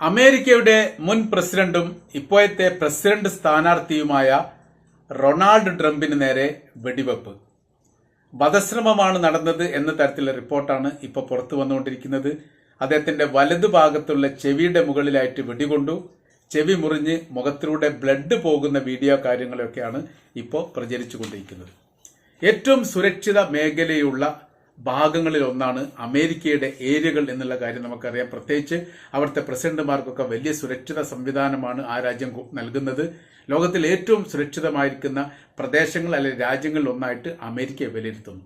അമേരിക്കയുടെ മുൻ പ്രസിഡന്റും ഇപ്പോഴത്തെ പ്രസിഡന്റ് സ്ഥാനാർത്ഥിയുമായ റൊണാൾഡ് ട്രംപിന് നേരെ വെടിവെപ്പ്. വധശ്രമമാണ് നടന്നത് എന്ന തരത്തിലുള്ള റിപ്പോർട്ടാണ് ഇപ്പോൾ പുറത്തു വന്നുകൊണ്ടിരിക്കുന്നത്. അദ്ദേഹത്തിന്റെ വലതുഭാഗത്തുള്ള ചെവിയുടെ മുകളിലായിട്ട് വെടികൊണ്ടു. ചെവി മുറിഞ്ഞ് മുഖത്തിലൂടെ ബ്ലഡ് പോകുന്ന വീഡിയോ കാര്യങ്ങളൊക്കെയാണ് ഇപ്പോൾ പ്രചരിച്ചുകൊണ്ടിരിക്കുന്നത്. ഏറ്റവും സുരക്ഷിത മേഖലയുള്ള ഭാഗങ്ങളിൽ ഒന്നാണ് അമേരിക്കയുടെ ഏരിയകൾ എന്നുള്ള കാര്യം നമുക്കറിയാം. പ്രത്യേകിച്ച് അവിടുത്തെ പ്രസിഡന്റുമാർക്കൊക്കെ വലിയ സുരക്ഷിത സംവിധാനമാണ് ആ രാജ്യം നൽകുന്നത്. ലോകത്തിൽ ഏറ്റവും സുരക്ഷിതമായിരിക്കുന്ന പ്രദേശങ്ങൾ അല്ലെങ്കിൽ രാജ്യങ്ങളിൽ ഒന്നായിട്ട് അമേരിക്ക വിലയിരുത്തുന്നു.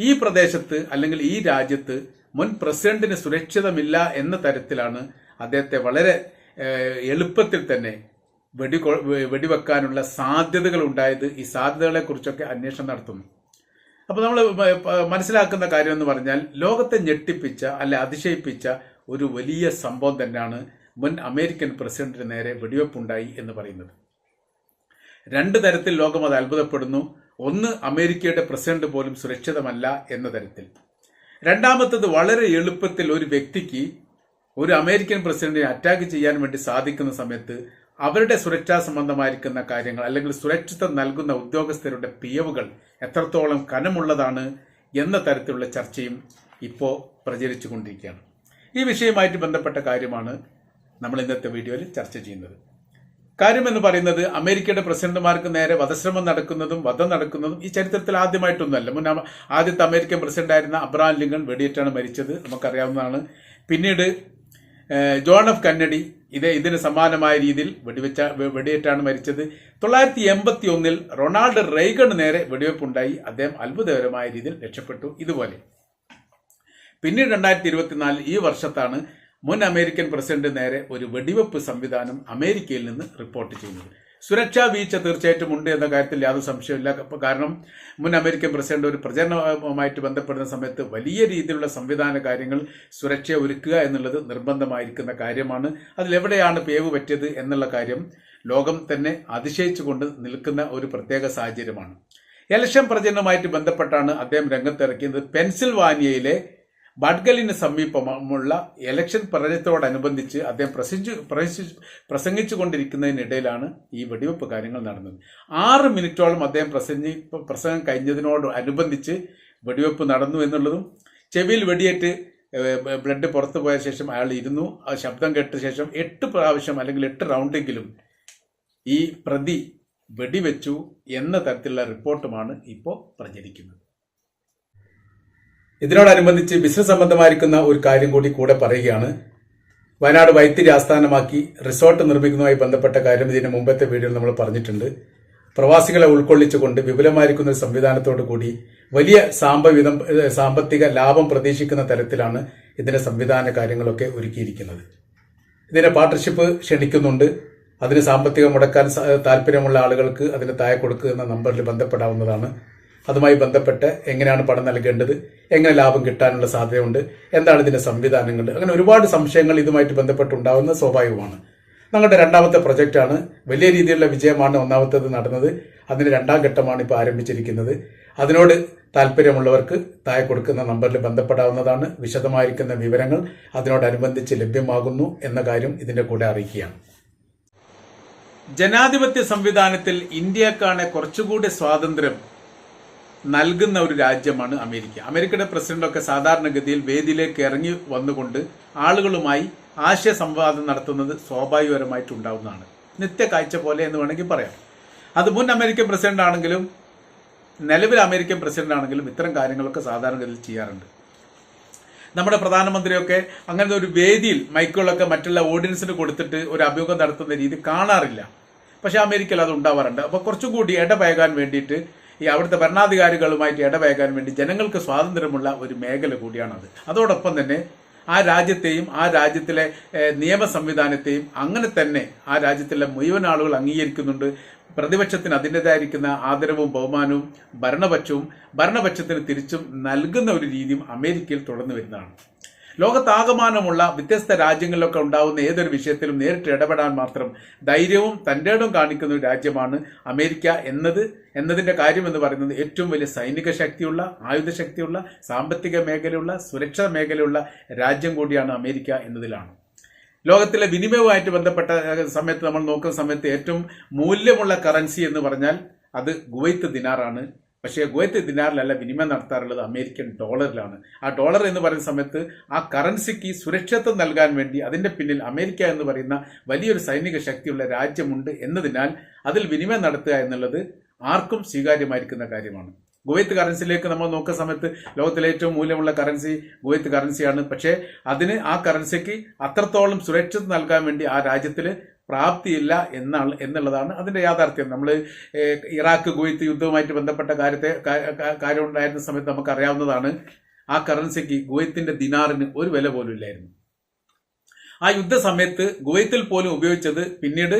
ഈ പ്രദേശത്ത് അല്ലെങ്കിൽ ഈ രാജ്യത്ത് മുൻ പ്രസിഡന്റിന് സുരക്ഷിതമില്ല എന്ന തരത്തിലാണ് അദ്ദേഹത്തെ വളരെ എളുപ്പത്തിൽ തന്നെ വെടി വെടിവെക്കാനുള്ള സാധ്യതകൾ ഉണ്ടായത്. ഈ സാധ്യതകളെ കുറിച്ചൊക്കെ അന്വേഷണം നടത്തുന്നു. അപ്പൊ നമ്മൾ മനസ്സിലാക്കുന്ന കാര്യം എന്ന് പറഞ്ഞാൽ ലോകത്തെ ഞെട്ടിപ്പിച്ച അല്ലെ അതിശയിപ്പിച്ച ഒരു വലിയ സംഭവം തന്നെയാണ് മുൻ അമേരിക്കൻ പ്രസിഡന്റിന് നേരെ വെടിവെപ്പുണ്ടായി എന്ന് പറയുന്നത്. രണ്ട് തരത്തിൽ ലോകം അത് അത്ഭുതപ്പെടുന്നു. ഒന്ന് അമേരിക്കയുടെ പ്രസിഡന്റ് പോലും സുരക്ഷിതമല്ല എന്ന തരത്തിൽ. രണ്ടാമത്തത് വളരെ എളുപ്പത്തിൽ ഒരു വ്യക്തിക്ക് ഒരു അമേരിക്കൻ പ്രസിഡന്റിനെ അറ്റാക്ക് ചെയ്യാൻ വേണ്ടി സാധിക്കുന്ന സമയത്ത് അവരുടെ സുരക്ഷാ സംബന്ധമായിരിക്കുന്ന കാര്യങ്ങൾ അല്ലെങ്കിൽ സുരക്ഷിതം നൽകുന്ന ഉദ്യോഗസ്ഥരുടെ പിയവുകൾ എത്രത്തോളം കനമുള്ളതാണ് എന്ന തരത്തിലുള്ള ചർച്ചയും ഇപ്പോൾ പ്രചരിച്ചു കൊണ്ടിരിക്കുകയാണ്. ഈ വിഷയവുമായിട്ട് ബന്ധപ്പെട്ട കാര്യമാണ് നമ്മൾ ഇന്നത്തെ വീഡിയോയിൽ ചർച്ച ചെയ്യുന്നത്. കാര്യമെന്ന് പറയുന്നത് അമേരിക്കയുടെ പ്രസിഡന്റുമാർക്ക് നേരെ വധശ്രമം നടക്കുന്നതും വധം നടക്കുന്നതും ഈ ചരിത്രത്തിൽ ആദ്യമായിട്ടൊന്നുമല്ല. മുൻ ആദ്യത്തെ അമേരിക്കൻ പ്രസിഡന്റായിരുന്ന അബ്രഹാം ലിങ്കൺ വെടിയേറ്റാണ് മരിച്ചത്. നമുക്കറിയാവുന്നതാണ്. പിന്നീട് ജോൺ എഫ് കന്നഡി ഇത് ഇതിന് സമാനമായ രീതിയിൽ വെടിവെച്ച വെടിയേറ്റാണ് മരിച്ചത്. തൊള്ളായിരത്തി എൺപത്തി ഒന്നിൽ റൊണാൾഡ് റെയ്ഗണ് നേരെ വെടിവെപ്പുണ്ടായി. അദ്ദേഹം അത്ഭുതകരമായ രീതിയിൽ രക്ഷപ്പെട്ടു. ഇതുപോലെ. പിന്നീട് രണ്ടായിരത്തി ഇരുപത്തിനാലിൽ ഈ വർഷത്താണ് മുൻ അമേരിക്കൻ പ്രസിഡന്റ് നേരെ ഒരു വെടിവെപ്പ് സംവിധാനം അമേരിക്കയിൽ നിന്ന് റിപ്പോർട്ട് ചെയ്യുന്നത്. സുരക്ഷാ വീഴ്ച തീർച്ചയായിട്ടും ഉണ്ട് എന്ന കാര്യത്തിൽ യാതൊരു സംശയമില്ല കാരണം മുൻ അമേരിക്കൻ പ്രസിഡന്റ് ഒരു പ്രചരണവുമായിട്ട് ബന്ധപ്പെടുന്ന സമയത്ത് വലിയ രീതിയിലുള്ള സംവിധാന കാര്യങ്ങൾ സുരക്ഷ ഒരുക്കുക എന്നുള്ളത് നിർബന്ധമായിരിക്കുന്ന കാര്യമാണ്. അതിലെവിടെയാണ് പേവ് പറ്റിയത് എന്നുള്ള കാര്യം ലോകം തന്നെ അതിശയിച്ചുകൊണ്ട് നിൽക്കുന്ന ഒരു പ്രത്യേക സാഹചര്യമാണ്. ഇലക്ഷൻ പ്രചരണവുമായിട്ട് ബന്ധപ്പെട്ടാണ് അദ്ദേഹം രംഗത്തിറക്കിയത് പെൻസിൽവാനിയയിലെ ബഡ്ഗലിന് സമീപമുള്ള എലക്ഷൻ പ്രചരണത്തോടനുബന്ധിച്ച് അദ്ദേഹം പ്രസംഗിച്ചു പ്രസംഗിച്ചു- പ്രസംഗിച്ചു കൊണ്ടിരിക്കുന്നതിനിടയിലാണ് ഈ വെടിവെപ്പ് കാര്യങ്ങൾ നടന്നത്. ആറ് മിനിറ്റോളം അദ്ദേഹം പ്രസംഗി പ്രസംഗം കഴിഞ്ഞതിനോട് അനുബന്ധിച്ച് വെടിവെപ്പ് നടന്നു എന്നുള്ളതും ചെവിയിൽ വെടിയേറ്റ് ബ്ലഡ് പുറത്തു പോയ ശേഷം അയാൾ ഇരുന്നു. ആ ശബ്ദം കേട്ട ശേഷം എട്ട് പ്രാവശ്യം അല്ലെങ്കിൽ എട്ട് റൗണ്ടെങ്കിലും ഈ പ്രതി വെടിവെച്ചു എന്ന തരത്തിലുള്ള റിപ്പോർട്ടുമാണ് ഇപ്പോൾ പ്രചരിക്കുന്നത്. ഇതിനോടനുബന്ധിച്ച് ബിസിനസ് സംബന്ധമായിരിക്കുന്ന ഒരു കാര്യം കൂടി കൂടെ പറയുകയാണ്. വയനാട് വൈത്തിരി ആസ്ഥാനമാക്കി റിസോർട്ട് നിർമ്മിക്കുന്നതുമായി ബന്ധപ്പെട്ട കാര്യം ഇതിന് മുമ്പത്തെ വീഡിയോയിൽ നമ്മൾ പറഞ്ഞിട്ടുണ്ട്. പ്രവാസികളെ ഉൾക്കൊള്ളിച്ചുകൊണ്ട് വിപുലമായിരിക്കുന്ന ഒരു സംവിധാനത്തോടു കൂടി വലിയ സാമ്പവിധം സാമ്പത്തിക ലാഭം പ്രതീക്ഷിക്കുന്ന തരത്തിലാണ് ഇതിന്റെ സംവിധാന കാര്യങ്ങളൊക്കെ ഒരുക്കിയിരിക്കുന്നത്. ഇതിന്റെ പാർട്ട്ണർഷിപ്പ് ക്ഷണിക്കുന്നുണ്ട്. അതിന് സാമ്പത്തികം മുടക്കാൻ താല്പര്യമുള്ള ആളുകൾക്ക് അതിന് താഴെ കൊടുക്കുന്ന നമ്പറിൽ ബന്ധപ്പെടാവുന്നതാണ്. അതുമായി ബന്ധപ്പെട്ട് എങ്ങനെയാണ് പണം നൽകേണ്ടത് എങ്ങനെ ലാഭം കിട്ടാനുള്ള സാധ്യതയുണ്ട് എന്താണ് ഇതിന്റെ സംവിധാനങ്ങൾ അങ്ങനെ ഒരുപാട് സംശയങ്ങൾ ഇതുമായിട്ട് ബന്ധപ്പെട്ടുണ്ടാവുന്നത് സ്വാഭാവികമാണ്. ഞങ്ങളുടെ രണ്ടാമത്തെ പ്രൊജക്റ്റാണ് വലിയ രീതിയിലുള്ള വിജയമാണ് ഒന്നാമത്തേത് നടന്നത്. അതിന് രണ്ടാം ഘട്ടമാണ് ഇപ്പോൾ ആരംഭിച്ചിരിക്കുന്നത്. അതിനോട് താല്പര്യമുള്ളവർക്ക് താഴെ കൊടുക്കുന്ന നമ്പറിൽ ബന്ധപ്പെടാവുന്നതാണ്. വിശദമായിരിക്കുന്ന വിവരങ്ങൾ അതിനോടനുബന്ധിച്ച് ലഭ്യമാകുന്നു എന്ന കാര്യം ഇതിന്റെ കൂടെ അറിയിക്കുകയാണ്. ജനാധിപത്യ സംവിധാനത്തിൽ ഇന്ത്യക്കാണ് കുറച്ചുകൂടി സ്വാതന്ത്ര്യം നൽകുന്ന ഒരു രാജ്യമാണ് അമേരിക്ക. അമേരിക്കയുടെ പ്രസിഡന്റൊക്കെ സാധാരണഗതിയിൽ വേദിയിലേക്ക് ഇറങ്ങി വന്നുകൊണ്ട് ആളുകളുമായി ആശയ സംവാദം നടത്തുന്നത് സ്വാഭാവികപരമായിട്ടുണ്ടാവുന്നതാണ് നിത്യ കാഴ്ച പോലെ എന്ന് വേണമെങ്കിൽ പറയാം. അത് മുൻ അമേരിക്കൻ പ്രസിഡന്റ് ആണെങ്കിലും നിലവിൽ അമേരിക്കൻ പ്രസിഡന്റ് ആണെങ്കിലും ഇത്തരം കാര്യങ്ങളൊക്കെ സാധാരണഗതിയിൽ ചെയ്യാറുണ്ട്. നമ്മുടെ പ്രധാനമന്ത്രിയൊക്കെ അങ്ങനത്തെ ഒരു വേദിയിൽ മൈക്കുകളൊക്കെ മറ്റുള്ള ഓഡിയൻസിന് കൊടുത്തിട്ട് ഒരു അഭിമുഖം നടത്തുന്ന രീതി കാണാറില്ല. പക്ഷെ അമേരിക്കയിൽ അത് ഉണ്ടാവാറുണ്ട്. അപ്പോൾ കുറച്ചുകൂടി ഇടപഴകാൻ വേണ്ടിയിട്ട് ഈ അവിടുത്തെ ഭരണാധികാരികളുമായിട്ട് ഇടപഴകാൻ വേണ്ടി ജനങ്ങൾക്ക് സ്വാതന്ത്ര്യമുള്ള ഒരു മേഖല കൂടിയാണത്. അതോടൊപ്പം തന്നെ ആ രാജ്യത്തെയും ആ രാജ്യത്തിലെ നിയമ സംവിധാനത്തെയും അങ്ങനെ തന്നെ ആ രാജ്യത്തിലെ മുഴുവൻ ആളുകൾ അംഗീകരിക്കുന്നുണ്ട്. പ്രതിപക്ഷത്തിന് അതിന്റെതായിരിക്കുന്ന ആദരവും ബഹുമാനവും ഭരണപക്ഷവും ഭരണപക്ഷത്തിന് തിരിച്ചും നൽകുന്ന ഒരു രീതിയും അമേരിക്കയിൽ തുടർന്നു വരുന്നതാണ്. ലോകത്താകമാനമുള്ള വ്യത്യസ്ത രാജ്യങ്ങളിലൊക്കെ ഉണ്ടാവുന്ന ഏതൊരു വിഷയത്തിലും നേരിട്ട് ഇടപെടാൻ മാത്രം ധൈര്യവും തന്റെടവും കാണിക്കുന്ന ഒരു രാജ്യമാണ് അമേരിക്ക എന്നത്. എന്നതിന്റെ കാര്യം എന്ന് പറയുന്നത് ഏറ്റവും വലിയ സൈനിക ശക്തിയുള്ള ആയുധ ശക്തിയുള്ള സാമ്പത്തിക മേഖലയുള്ള സുരക്ഷാ മേഖലയുള്ള രാജ്യം കൂടിയാണ് അമേരിക്ക എന്നതിലാണ്. ലോകത്തിലെ വിനിമയവുമായിട്ട് ബന്ധപ്പെട്ട സമയത്ത് നമ്മൾ നോക്കുന്ന സമയത്ത് ഏറ്റവും മൂല്യമുള്ള കറൻസി എന്ന് പറഞ്ഞാൽ അത് ഗുവൈത്ത് ദിനാറാണ്. പക്ഷേ കുവൈത്ത് ദിനാറിലല്ല വിനിമയം നടത്താറുള്ളത് അമേരിക്കൻ ഡോളറിലാണ്. ആ ഡോളർ എന്ന് പറയുന്ന സമയത്ത് ആ കറൻസിക്ക് സുരക്ഷിതത്വം നൽകാൻ വേണ്ടി അതിന്റെ പിന്നിൽ അമേരിക്ക എന്ന് പറയുന്ന വലിയൊരു സൈനിക ശക്തിയുള്ള രാജ്യമുണ്ട് എന്നതിനാൽ അതിൽ വിനിമയം നടത്തുക എന്നുള്ളത് ആർക്കും സ്വീകാര്യമായിരിക്കുന്ന കാര്യമാണ്. കുവൈത്ത് കറൻസിയിലേക്ക് നമ്മൾ നോക്കുന്ന സമയത്ത് ലോകത്തിലെ ഏറ്റവും മൂല്യമുള്ള കറൻസി കുവൈത്ത് കറൻസിയാണ്. പക്ഷേ അതിന് ആ കറൻസിക്ക് അത്രത്തോളം സുരക്ഷിത നൽകാൻ വേണ്ടി ആ രാജ്യത്തിൽ പ്രാപ്തിയില്ല എന്നാണ് എന്നുള്ളതാണ് അതിന്റെ യാഥാർത്ഥ്യം. നമ്മൾ ഇറാഖ് കുവൈത്ത് യുദ്ധവുമായിട്ട് ബന്ധപ്പെട്ട കാര്യത്തെ കാര്യം ഉണ്ടായിരുന്ന സമയത്ത് നമുക്കറിയാവുന്നതാണ് ആ കറൻസിക്ക് കുവൈത്തിന്റെ ദിനാറിന് ഒരു വില പോലും ഇല്ലായിരുന്നു. ആ യുദ്ധ സമയത്ത് കുവൈത്തിൽ പോലും ഉപയോഗിച്ചത് പിന്നീട്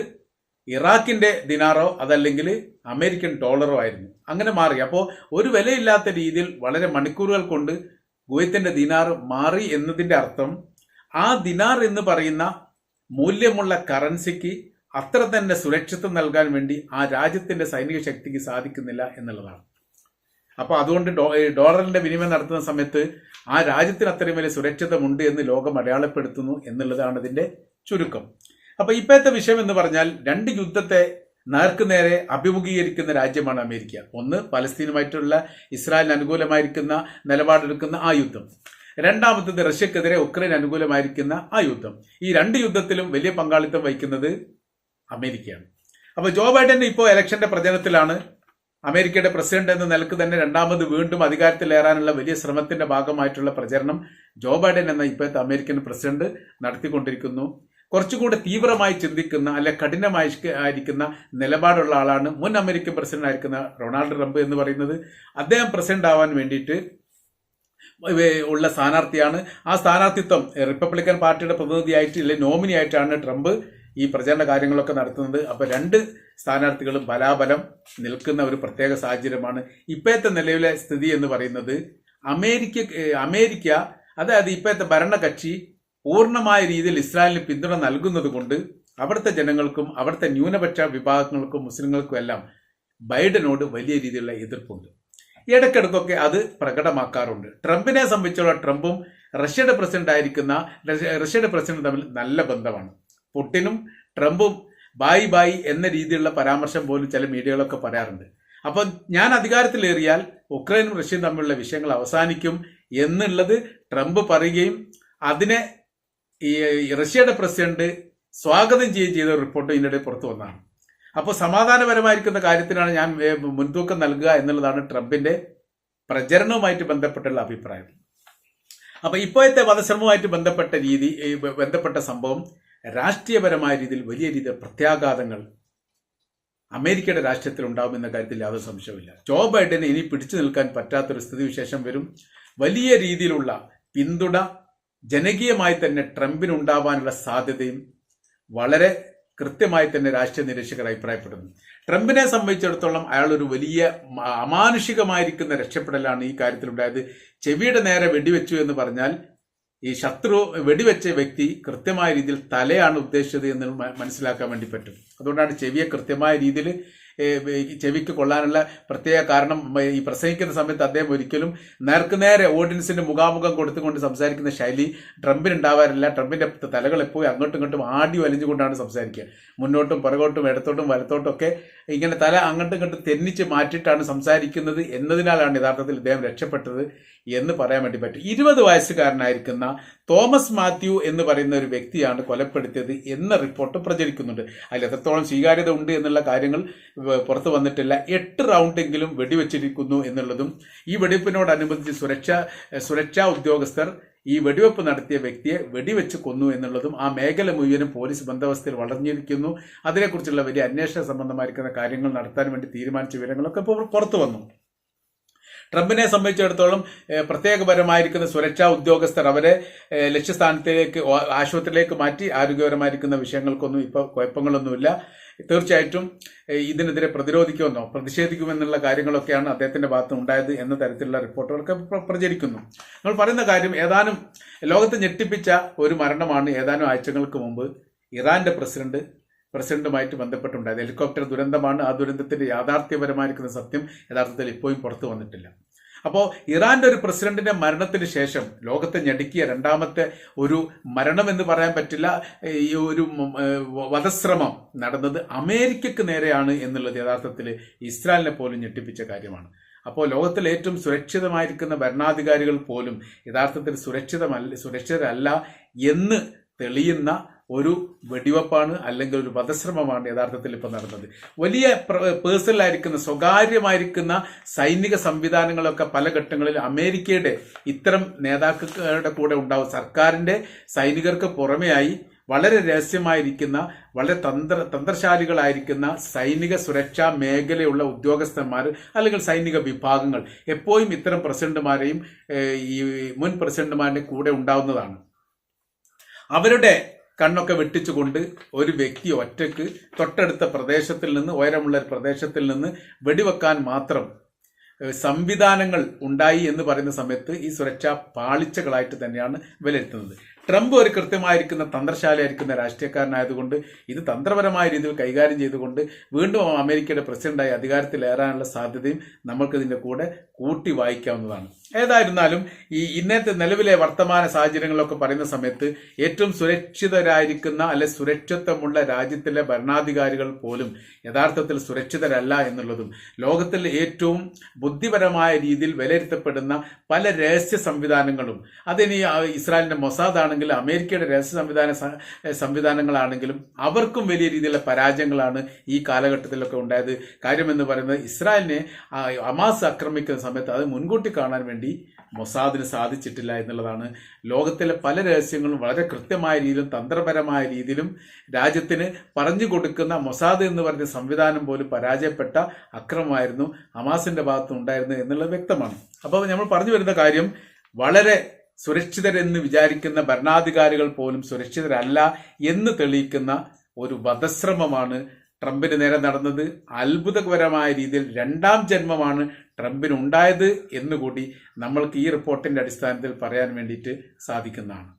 ഇറാഖിന്റെ ദിനാറോ അതല്ലെങ്കിൽ അമേരിക്കൻ ഡോളറോ ആയിരുന്നു. അങ്ങനെ മാറി. അപ്പോൾ ഒരു വിലയില്ലാത്ത രീതിയിൽ വളരെ മണിക്കൂറുകൾ കൊണ്ട് ഗുവൈത്തിന്റെ ദിനാർ മാറി എന്നതിന്റെ അർത്ഥം ആ ദിനാർ എന്ന് പറയുന്ന മൂല്യമുള്ള കറൻസിക്ക് അത്ര തന്നെ സുരക്ഷിതം നൽകാൻ വേണ്ടി ആ രാജ്യത്തിന്റെ സൈനിക ശക്തിക്ക് സാധിക്കുന്നില്ല എന്നുള്ളതാണ്. അപ്പോൾ അതുകൊണ്ട് ഡോളറിന്റെ വിനിമയം നടത്തുന്ന സമയത്ത് ആ രാജ്യത്തിന് അത്രയും വലിയ സുരക്ഷിതമുണ്ട് എന്ന് ലോകം അടയാളപ്പെടുത്തുന്നു എന്നുള്ളതാണ് ഇതിന്റെ ചുരുക്കം. അപ്പോൾ ഇപ്പോഴത്തെ വിഷയം എന്ന് പറഞ്ഞാൽ രണ്ട് യുദ്ധത്തെ നേർക്ക് നേരെ അഭിമുഖീകരിക്കുന്ന രാജ്യമാണ് അമേരിക്ക. ഒന്ന് പലസ്തീനുമായിട്ടുള്ള ഇസ്രായേലിന് അനുകൂലമായിരിക്കുന്ന നിലപാടെടുക്കുന്ന ആ യുദ്ധം. രണ്ടാമത്തത് റഷ്യക്കെതിരെ ഉക്രൈൻ അനുകൂലമായിരിക്കുന്ന ആ യുദ്ധം. ഈ രണ്ട് യുദ്ധത്തിലും വലിയ പങ്കാളിത്തം വഹിക്കുന്നത് അമേരിക്കയാണ്. അപ്പൊ ജോ ബൈഡൻ ഇപ്പോൾ ഇലക്ഷന്റെ പ്രചരണത്തിലാണ് അമേരിക്കയുടെ പ്രസിഡന്റ് എന്ന നിലയ്ക്ക് തന്നെ രണ്ടാമത് വീണ്ടും അധികാരത്തിലേറാനുള്ള വലിയ ശ്രമത്തിന്റെ ഭാഗമായിട്ടുള്ള പ്രചരണം ജോ ബൈഡൻ എന്ന ഇപ്പോഴത്തെ അമേരിക്കൻ പ്രസിഡന്റ് നടത്തിക്കൊണ്ടിരിക്കുന്നു. കുറച്ചുകൂടെ തീവ്രമായി ചിന്തിക്കുന്ന അല്ലെ കഠിനമായി ആയിരിക്കുന്ന നിലപാടുള്ള ആളാണ് മുൻ അമേരിക്കൻ പ്രസിഡന്റ് ആയിരിക്കുന്ന റൊണാൾഡ് ട്രംപ് എന്ന് പറയുന്നത്. അദ്ദേഹം പ്രസിഡന്റ് ആവാൻ വേണ്ടിയിട്ട് ഉള്ള സ്ഥാനാർത്ഥിയാണ്. ആ സ്ഥാനാർത്ഥിത്വം റിപ്പബ്ലിക്കൻ പാർട്ടിയുടെ പ്രതിനിധിയായിട്ട് അല്ലെങ്കിൽ നോമിനി ആയിട്ടാണ് ട്രംപ് ഈ പ്രചരണ കാര്യങ്ങളൊക്കെ നടത്തുന്നത്. അപ്പോൾ രണ്ട് സ്ഥാനാർത്ഥികളും ബലാബലം നിൽക്കുന്ന ഒരു പ്രത്യേക സാഹചര്യമാണ് ഇപ്പോഴത്തെ നിലവിലെ സ്ഥിതി എന്ന് പറയുന്നത്. അമേരിക്ക അമേരിക്ക അതായത് ഇപ്പോഴത്തെ ഭരണകക്ഷി പൂർണമായ രീതിയിൽ ഇസ്രായേലിന് പിന്തുണ നൽകുന്നത് കൊണ്ട് അവിടുത്തെ ജനങ്ങൾക്കും അവിടുത്തെ ന്യൂനപക്ഷ വിഭാഗങ്ങൾക്കും മുസ്ലിങ്ങൾക്കും എല്ലാം ബൈഡനോട് വലിയ രീതിയിലുള്ള എതിർപ്പുണ്ട്. ഇടയ്ക്കിടയ്ക്കൊക്കെ അത് പ്രകടമാക്കാറുണ്ട്. ട്രംപിനെ സംബന്ധിച്ചുള്ള ട്രംപും റഷ്യയുടെ പ്രസിഡന്റ് ആയിരിക്കുന്ന റഷ്യയുടെ പ്രസിഡന്റ് തമ്മിൽ നല്ല ബന്ധമാണ്. പുട്ടിനും ട്രംപും ബായ് ബായ് എന്ന രീതിയിലുള്ള പരാമർശം പോലും ചില മീഡിയകളൊക്കെ പറയാറുണ്ട്. അപ്പം ഞാൻ അധികാരത്തിലേറിയാൽ ഉക്രൈനും റഷ്യയും തമ്മിലുള്ള വിഷയങ്ങൾ അവസാനിക്കും എന്നുള്ളത് ട്രംപ് പറയുകയും അതിനെ ഈ റഷ്യയുടെ പ്രസിഡന്റ് സ്വാഗതം ചെയ്യുകയും ചെയ്ത റിപ്പോർട്ട് ഇതിനിടെ പുറത്തു വന്നതാണ്. അപ്പോൾ സമാധാനപരമായിരിക്കുന്ന കാര്യത്തിനാണ് ഞാൻ മുൻതൂക്കം നൽകുക എന്നുള്ളതാണ് ട്രംപിന്റെ പ്രചരണവുമായിട്ട് ബന്ധപ്പെട്ടുള്ള അഭിപ്രായം. അപ്പൊ ഇപ്പോഴത്തെ വധശ്രമവുമായിട്ട് ബന്ധപ്പെട്ട രീതി ബന്ധപ്പെട്ട സംഭവം രാഷ്ട്രീയപരമായ രീതിയിൽ വലിയ രീതിയിൽ പ്രത്യാഘാതങ്ങൾ അമേരിക്കയുടെ രാഷ്ട്രീയത്തിൽ ഉണ്ടാകുമെന്ന കാര്യത്തിൽ യാതൊരു സംശയമില്ല ജോ ബൈഡന് ഇനി പിടിച്ചു നിൽക്കാൻ പറ്റാത്തൊരു സ്ഥിതിവിശേഷം വരും. വലിയ രീതിയിലുള്ള പിന്തുണ ജനകീയമായി തന്നെ ട്രംപിന് ഉണ്ടാവാനുള്ള സാധ്യതയും വളരെ കൃത്യമായി തന്നെ രാഷ്ട്രീയ നിരീക്ഷകർ അഭിപ്രായപ്പെടുന്നു. ട്രംപിനെ സംബന്ധിച്ചിടത്തോളം അയാൾ ഒരു വലിയ അമാനുഷികമായിരിക്കുന്ന രക്ഷപ്പെടലാണ് ഈ കാര്യത്തിലുണ്ടായത്. ചെവിയുടെ നേരെ വെടിവെച്ചു എന്ന് പറഞ്ഞാൽ ഈ ശത്രു വെടിവെച്ച വ്യക്തി കൃത്യമായ രീതിയിൽ തലയാണ് ഉദ്ദേശിച്ചത് എന്ന് മനസ്സിലാക്കാൻ വേണ്ടി പറ്റും. അതുകൊണ്ടാണ് ചെവിയെ കൃത്യമായ രീതിയിൽ ചെവിക്ക് കൊള്ളാനുള്ള പ്രത്യേക കാരണം ഈ പ്രസംഗിക്കുന്ന സമയത്ത് അദ്ദേഹം ഒരിക്കലും നേർക്കുനേരെ ഓഡിയൻസിന് മുഖാമുഖം കൊടുത്തുകൊണ്ട് സംസാരിക്കുന്ന ശൈലി ട്രംപിന് ഉണ്ടാവാറില്ല ട്രംപിന്റെ തലകൾ എപ്പോഴും അങ്ങോട്ടും ഇങ്ങോട്ടും ആടി വലിഞ്ഞുകൊണ്ടാണ് സംസാരിക്കുക. മുന്നോട്ടും പുറകോട്ടും ഇടത്തോട്ടും വലത്തോട്ടും ഒക്കെ ഇങ്ങനെ തല അങ്ങോട്ടും ഇങ്ങോട്ടും തെന്നിച്ച് മാറ്റിയിട്ടാണ് സംസാരിക്കുന്നത് എന്നതിനാലാണ് യഥാർത്ഥത്തിൽ ഇദ്ദേഹം രക്ഷപ്പെട്ടത്. എന്ന് പറയാൻ വേണ്ടി പറ്റും. ഇരുപത് വയസ്സുകാരനായിരിക്കുന്ന തോമസ് മാത്യു എന്ന് പറയുന്ന ഒരു വ്യക്തിയാണ് കൊലപ്പെടുത്തിയത് എന്ന റിപ്പോർട്ട് പ്രചരിക്കുന്നുണ്ട്. അതിൽ എത്രത്തോളം സ്വീകാര്യത ഉണ്ട് എന്നുള്ള കാര്യങ്ങൾ പുറത്തു വന്നിട്ടില്ല. എട്ട് റൗണ്ടെങ്കിലും വെടിവെച്ചിരിക്കുന്നു എന്നുള്ളതും ഈ വെടിവെപ്പിനോടനുബന്ധിച്ച് സുരക്ഷാ സുരക്ഷാ ഉദ്യോഗസ്ഥർ ഈ വെടിവെപ്പ് നടത്തിയ വ്യക്തിയെ വെടിവെച്ച് കൊന്നു എന്നുള്ളതും ആ മേഖല മുഴുവനും പോലീസ് ബന്ദോബസ്തിൽ വളർന്നിരിക്കുന്നു. അതിനെക്കുറിച്ചുള്ള വലിയ അന്വേഷണ സംബന്ധമായിരിക്കുന്ന കാര്യങ്ങൾ നടത്താൻ വേണ്ടി തീരുമാനിച്ച വിവരങ്ങളൊക്കെ ഇപ്പോൾ പുറത്തു വന്നു. ട്രംപിനെ സംബന്ധിച്ചിടത്തോളം പ്രത്യേകപരമായിരിക്കുന്ന സുരക്ഷാ ഉദ്യോഗസ്ഥർ അവരെ ലക്ഷ്യസ്ഥാനത്തിലേക്ക് ആശുപത്രിയിലേക്ക് മാറ്റി ആരോഗ്യപരമായിരിക്കുന്ന വിഷയങ്ങൾക്കൊന്നും ഇപ്പോൾ കുഴപ്പങ്ങളൊന്നുമില്ല. തീർച്ചയായിട്ടും ഇതിനെതിരെ പ്രതിരോധിക്കുമെന്നോ പ്രതിഷേധിക്കുമെന്നുള്ള കാര്യങ്ങളൊക്കെയാണ് അദ്ദേഹത്തിന്റെ ഭാഗത്ത് ഉണ്ടായത് എന്ന തരത്തിലുള്ള റിപ്പോർട്ടുകളൊക്കെ പ്ര- പ്രചരിക്കുന്നു. നമ്മൾ പറയുന്ന കാര്യം ഏതാനും ലോകത്തെ ഞെട്ടിപ്പിച്ച ഒരു മരണമാണ് ഏതാനും ആഴ്ചകൾക്ക് മുമ്പ് ഇറാന്റെ പ്രസിഡന്റ് പ്രസിഡന്റുമായിട്ട് ബന്ധപ്പെട്ടുണ്ടായത്. ഹെലികോപ്റ്റർ ദുരന്തമാണ്. ആ ദുരന്തത്തിന്റെ യാഥാർത്ഥ്യപരമായിരിക്കുന്ന സത്യം യഥാർത്ഥത്തിൽ ഇപ്പോഴും പുറത്തു വന്നിട്ടില്ല. അപ്പോൾ ഇറാന്റെ ഒരു പ്രസിഡന്റിന്റെ മരണത്തിന് ശേഷം ലോകത്തെ ഞെടുക്കിയ രണ്ടാമത്തെ ഒരു മരണം എന്ന് പറയാൻ പറ്റില്ല. ഈ ഒരു വധശ്രമം നടന്നത് അമേരിക്കക്ക് നേരെയാണ് എന്നുള്ളത് യഥാർത്ഥത്തിൽ ഇസ്രായേലിനെ പോലും ഞെട്ടിപ്പിച്ച കാര്യമാണ്. അപ്പോൾ ലോകത്തിൽ ഏറ്റവും സുരക്ഷിതമായിരിക്കുന്ന ഭരണാധികാരികൾ പോലും യഥാർത്ഥത്തിൽ സുരക്ഷിതമല്ല സുരക്ഷിതരല്ല എന്ന് തെളിയുന്ന ഒരു വെടിവെപ്പാണ് അല്ലെങ്കിൽ ഒരു വധശ്രമമാണ് യഥാർത്ഥത്തിൽ ഇപ്പോൾ നടന്നത്. വലിയ പേഴ്സണലായിരിക്കുന്ന സ്വകാര്യമായിരിക്കുന്ന സൈനിക സംവിധാനങ്ങളൊക്കെ പല ഘട്ടങ്ങളിൽ അമേരിക്കയുടെ ഇത്തരം നേതാക്കളുടെ കൂടെ ഉണ്ടാവും. സർക്കാരിന്റെ സൈനികർക്ക് പുറമെയായി വളരെ രഹസ്യമായിരിക്കുന്ന വളരെ തന്ത്ര തന്ത്രശാലികളായിരിക്കുന്ന സൈനിക സുരക്ഷാ മേഖലയുള്ള ഉദ്യോഗസ്ഥന്മാർ അല്ലെങ്കിൽ സൈനിക വിഭാഗങ്ങൾ എപ്പോഴും ഇത്തരം പ്രസിഡന്റുമാരെയും ഈ മുൻ പ്രസിഡന്റുമാരുടെ കൂടെ ഉണ്ടാവുന്നതാണ്. അവരുടെ കണ്ണൊക്കെ വെട്ടിച്ചുകൊണ്ട് ഒരു വ്യക്തി ഒറ്റയ്ക്ക് തൊട്ടടുത്ത പ്രദേശത്തിൽ നിന്ന് ഉയരമുള്ള ഒരു പ്രദേശത്തിൽ നിന്ന് വെടിവെക്കാൻ മാത്രം സംവിധാനങ്ങൾ ഉണ്ടായി എന്ന് പറയുന്ന സമയത്ത് ഈ സുരക്ഷ പാളിച്ചകളായിട്ട് തന്നെയാണ് വിലയിരുത്തുന്നത്. ട്രംപ് ഒരു കൃത്യമായിരിക്കുന്ന തന്ത്രശാലയായിരിക്കുന്ന രാഷ്ട്രീയക്കാരനായതുകൊണ്ട് ഇത് തന്ത്രപരമായ രീതിയിൽ കൈകാര്യം ചെയ്തുകൊണ്ട് വീണ്ടും അമേരിക്കയുടെ പ്രസിഡന്റായി അധികാരത്തിലേറാനുള്ള സാധ്യതയും നമ്മൾക്ക് ഇതിന്റെ കൂടെ കൂട്ടി വായിക്കാവുന്നതാണ്. ഏതായിരുന്നാലും ഈ ഇന്നത്തെ നിലവിലെ വർത്തമാന സാഹചര്യങ്ങളൊക്കെ പറയുന്ന സമയത്ത് ഏറ്റവും സുരക്ഷിതരായിരിക്കുന്ന അല്ലെ സുരക്ഷിത്വമുള്ള രാജ്യത്തിലെ ഭരണാധികാരികൾ പോലും യഥാർത്ഥത്തിൽ സുരക്ഷിതരല്ല എന്നുള്ളതും ലോകത്തിൽ ഏറ്റവും ബുദ്ധിപരമായ രീതിയിൽ വിലയിരുത്തപ്പെടുന്ന പല രഹസ്യ സംവിധാനങ്ങളും അതിനി ഇസ്രായേലിന്റെ മൊസാദ് ആണെങ്കിലും അമേരിക്കയുടെ രഹസ്യ സംവിധാന സംവിധാനങ്ങളാണെങ്കിലും അവർക്കും വലിയ രീതിയിലുള്ള പരാജയങ്ങളാണ് ഈ കാലഘട്ടത്തിലൊക്കെ ഉണ്ടായത്. കാര്യം എന്ന് പറയുന്നത് ഇസ്രായേലിനെ അമാസ് ആക്രമിക്കുന്ന സമയത്ത് അത് മുൻകൂട്ടി കാണാൻ വേണ്ടി മൊസാദിന് സാധിച്ചിട്ടില്ല എന്നുള്ളതാണ്. ലോകത്തിലെ പല രഹസ്യങ്ങളും വളരെ കൃത്യമായ രീതിയിലും തന്ത്രപരമായ രീതിയിലും രാജ്യത്തിന് പറഞ്ഞു കൊടുക്കുന്ന മൊസാദ് എന്ന് പറഞ്ഞ സംവിധാനം പോലും പരാജയപ്പെട്ട അക്രമമായിരുന്നു ഹമാസിന്റെ ഭാഗത്ത് ഉണ്ടായിരുന്നത് എന്നുള്ളത് വ്യക്തമാണ്. അപ്പോൾ നമ്മൾ പറഞ്ഞു വരുന്ന കാര്യം വളരെ സുരക്ഷിതരെന്ന് വിചാരിക്കുന്ന ഭരണാധികാരികൾ പോലും സുരക്ഷിതരല്ല എന്ന് തെളിയിക്കുന്ന ഒരു വധശ്രമമാണ് ട്രംപിന് നേരെ നടന്നത്. അത്ഭുതകരമായ രീതിയിൽ രണ്ടാം ജന്മമാണ് ട്രംപിന് ഉണ്ടായത് എന്നുകൂടി നമ്മൾക്ക് ഈ റിപ്പോർട്ടിന്റെ അടിസ്ഥാനത്തിൽ പറയാൻ വേണ്ടിയിട്ട് സാധിക്കുന്നതാണ്.